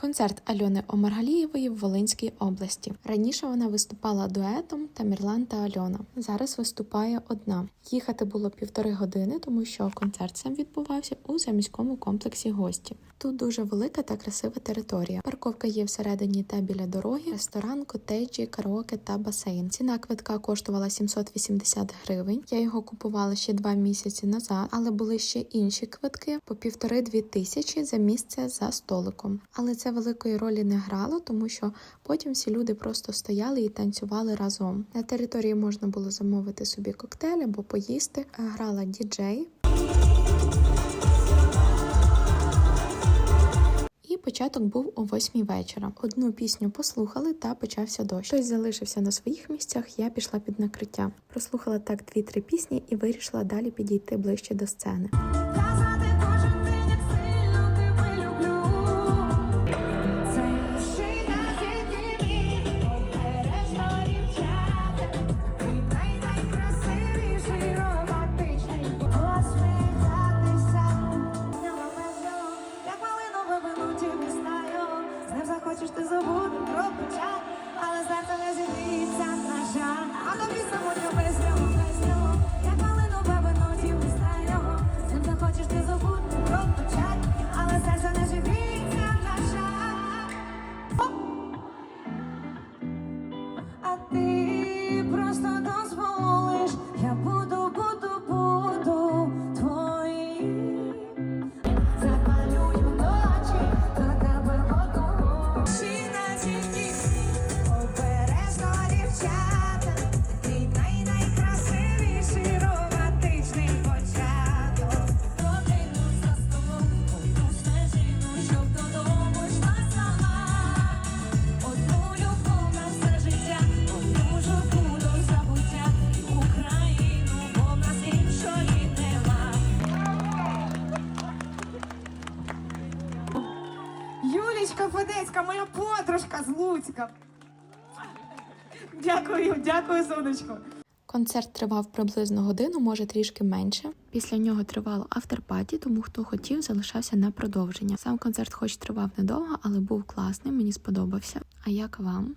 Концерт Альони Омаргалієвої в Волинській області. Раніше вона виступала дуетом Тамірлан та Альона. Зараз виступає одна. Їхати було півтори години, тому що концерт сам відбувався у заміському комплексі гості. Тут дуже велика та красива територія. Парковка є всередині та біля дороги, ресторан, котеджі, караоке та басейн. Ціна квитка коштувала 780 гривень. Я його купувала ще два місяці назад, але були ще інші квитки по півтори-дві тисячі за місце за столиком. Але це великої ролі не грало, тому що потім всі люди просто стояли і танцювали разом. На території можна було замовити собі коктейль або поїсти. Грала діджей. Початок був о восьмій вечора. Одну пісню послухали та почався дощ. Хтось залишився на своїх місцях. Я пішла під накриття. Прослухала так дві-три пісні і вирішила далі підійти ближче до сцени. Забути про печаль, але серце не зігріється, на жаль. А тобі самотньо Юлічка Федецька, моя подружка з Луцька. Дякую, дякую, сонечко. Концерт тривав приблизно годину, може трішки менше. Після нього тривало авторпаті, тому хто хотів, залишався на продовження. Сам концерт, хоч тривав недовго, але був класний, мені сподобався. А як вам?